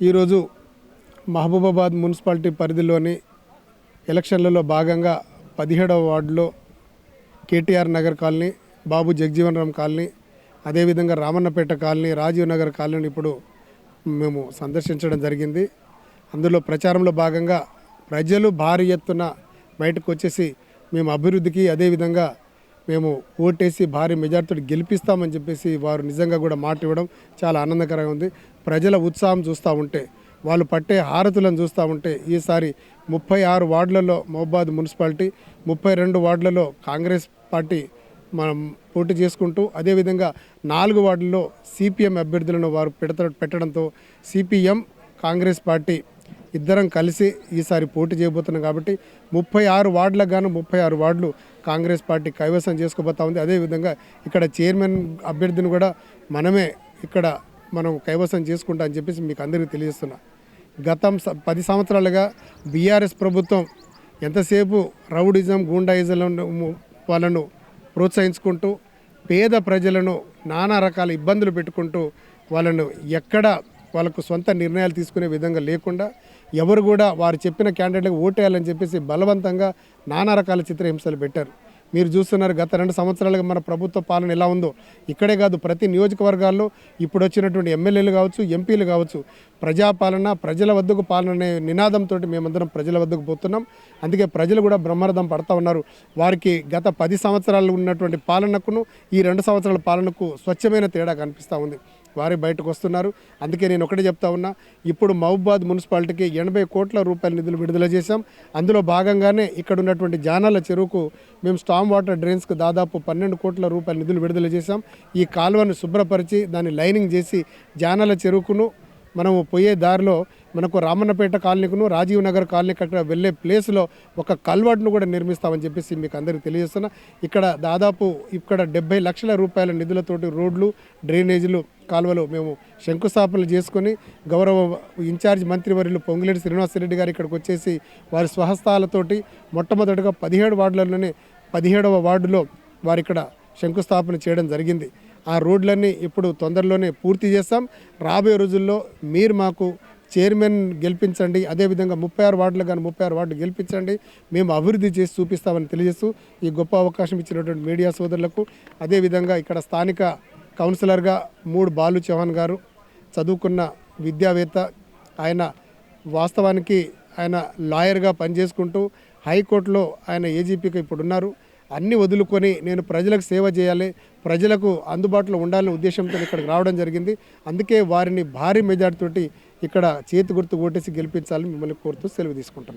ఈరోజు మహబూబాబాద్ మున్సిపాలిటీ పరిధిలోని ఎలక్షన్లలో భాగంగా పదిహేడవ వార్డులో KTR Nagar colony Babu Jagjivan Ram colony అదేవిధంగా రామన్నపేట కాలనీ రాజీవ్ నగర్ కాలనీని ఇప్పుడు మేము సందర్శించడం జరిగింది. అందులో ప్రచారంలో భాగంగా ప్రజలు భారీ ఎత్తున బయటకు వచ్చేసి మేము అభివృద్ధికి అదేవిధంగా మేము ఓటేసి భారీ మెజార్టీతో గెలిపిస్తామని చెప్పేసి వారు నిజంగా కూడా మాట ఇవ్వడం చాలా ఆనందకరంగా ఉంది. ప్రజల ఉత్సాహం చూస్తూ ఉంటే వాళ్ళు పట్టే హారతులను చూస్తూ ఉంటే ఈసారి ముప్పై ఆరు వార్డులలో మహబాద్ మున్సిపాలిటీ ముప్పై రెండు వార్డులలో కాంగ్రెస్ పార్టీ మనం పోటీ చేసుకుంటూ అదేవిధంగా నాలుగు వార్డుల్లో సిపిఎం అభ్యర్థులను వారు పెడత పెట్టడంతో సిపిఎం కాంగ్రెస్ పార్టీ ఇద్దరం కలిసి ఈసారి పోటీ చేయబోతున్నాం కాబట్టి ముప్పై ఆరు వార్డులకు గాను ముప్పై ఆరు వార్డులు కాంగ్రెస్ పార్టీ కైవసం చేసుకోబోతా ఉంది. అదేవిధంగా ఇక్కడ చైర్మన్ అభ్యర్థిని కూడా మనమే ఇక్కడ మనం కైవసం చేసుకుంటా అని చెప్పేసి మీకు అందరికీ తెలియజేస్తున్నా. గతం పది సంవత్సరాలుగా బీఆర్ఎస్ ప్రభుత్వం ఎంతసేపు రౌడిజం గూండాయిజం వాళ్ళను ప్రోత్సహించుకుంటూ పేద ప్రజలను నానా రకాల ఇబ్బందులు పెట్టుకుంటూ వాళ్ళను ఎక్కడ వాళ్ళకు సొంత నిర్ణయాలు తీసుకునే విధంగా లేకుండా ఎవరు కూడా వారు చెప్పిన క్యాండిడేట్లకు ఓటేయాలని చెప్పేసి బలవంతంగా నానా రకాల చిత్రహింసలు పెట్టారు. మీరు చూస్తున్నారు గత రెండు సంవత్సరాలుగా మన ప్రభుత్వ పాలన ఎలా ఉందో. ఇక్కడే కాదు ప్రతి నియోజకవర్గాల్లో ఇప్పుడు వచ్చినటువంటి ఎమ్మెల్యేలు కావచ్చు ఎంపీలు కావచ్చు ప్రజాపాలన ప్రజల వద్దకు పాలన అనే నినాదంతో మేమందరం ప్రజల వద్దకు పోతున్నాం. అందుకే ప్రజలు కూడా బ్రహ్మరథం పడతా ఉన్నారు. వారికి గత పది సంవత్సరాలు ఉన్నటువంటి పాలనకును ఈ రెండు సంవత్సరాల పాలనకు స్వచ్ఛమైన తేడా కనిపిస్తూ ఉంది. వారే బయటకు వస్తున్నారు. అందుకే నేను ఒకటే చెప్తా ఉన్నా ఇప్పుడు మహబాద్ మున్సిపాలిటీకి ఎనభై కోట్ల రూపాయల నిధులు విడుదల చేశాం. అందులో భాగంగానే ఇక్కడ ఉన్నటువంటి జానాల చెరువుకు మేము స్టామ్ వాటర్ డ్రైన్స్కు దాదాపు పన్నెండు కోట్ల రూపాయల నిధులు విడుదల చేశాం. ఈ కాలువను శుభ్రపరిచి దాన్ని లైనింగ్ చేసి జానాల చెరువుకును మనము పోయే దారిలో మనకు రామన్నపేట కాలనీకును రాజీవ్ నగర్ కాలనీకి అక్కడ వెళ్ళే ప్లేస్లో ఒక కల్వర్ట్ను కూడా నిర్మిస్తామని చెప్పేసి మీకు అందరికీ తెలియజేస్తున్నా. ఇక్కడ దాదాపు ఇక్కడ డెబ్బై లక్షల రూపాయల నిధులతోటి రోడ్లు డ్రైనేజీలు కాల్వలో మేము శంకుస్థాపనలు చేసుకొని గౌరవ ఇన్ఛార్జ్ మంత్రివర్యులు పొంగులేటి శ్రీనివాసరెడ్డి గారు ఇక్కడికి వచ్చేసి వారి స్వహస్తాలతోటి మొట్టమొదటిగా పదిహేడు వార్డులలోనే పదిహేడవ వార్డులో వారు ఇక్కడ శంకుస్థాపన చేయడం జరిగింది. ఆ రోడ్లన్నీ ఇప్పుడు తొందరలోనే పూర్తి చేస్తాం. రాబోయే రోజుల్లో మీరు మాకు చైర్మన్ గెలిపించండి అదేవిధంగా ముప్పై ఆరు వార్డులు కానీ ముప్పై ఆరు వార్డులు గెలిపించండి. మేము అభివృద్ధి చేసి చూపిస్తామని తెలియజేస్తూ ఈ గొప్ప అవకాశం ఇచ్చినటువంటి మీడియా సోదరులకు అదేవిధంగా ఇక్కడ స్థానిక కౌన్సిలర్గా మూడు బాలు చౌహాన్ గారు చదువుకున్న విద్యావేత్త. ఆయన వాస్తవానికి ఆయన లాయర్గా పనిచేసుకుంటూ హైకోర్టులో ఆయన ఏజీపీకి ఇప్పుడు ఉన్నారు అన్ని వదులుకొని నేను ప్రజలకు సేవ చేయాలి ప్రజలకు అందుబాటులో ఉండాలనే ఉద్దేశంతో ఇక్కడికి రావడం జరిగింది. అందుకే వారిని భారీ మెజార్టీతోటి ఇక్కడ చేతి గుర్తు ఓటేసి గెలిపించాలని మిమ్మల్ని కోరుతూ సెలవు తీసుకుంటాను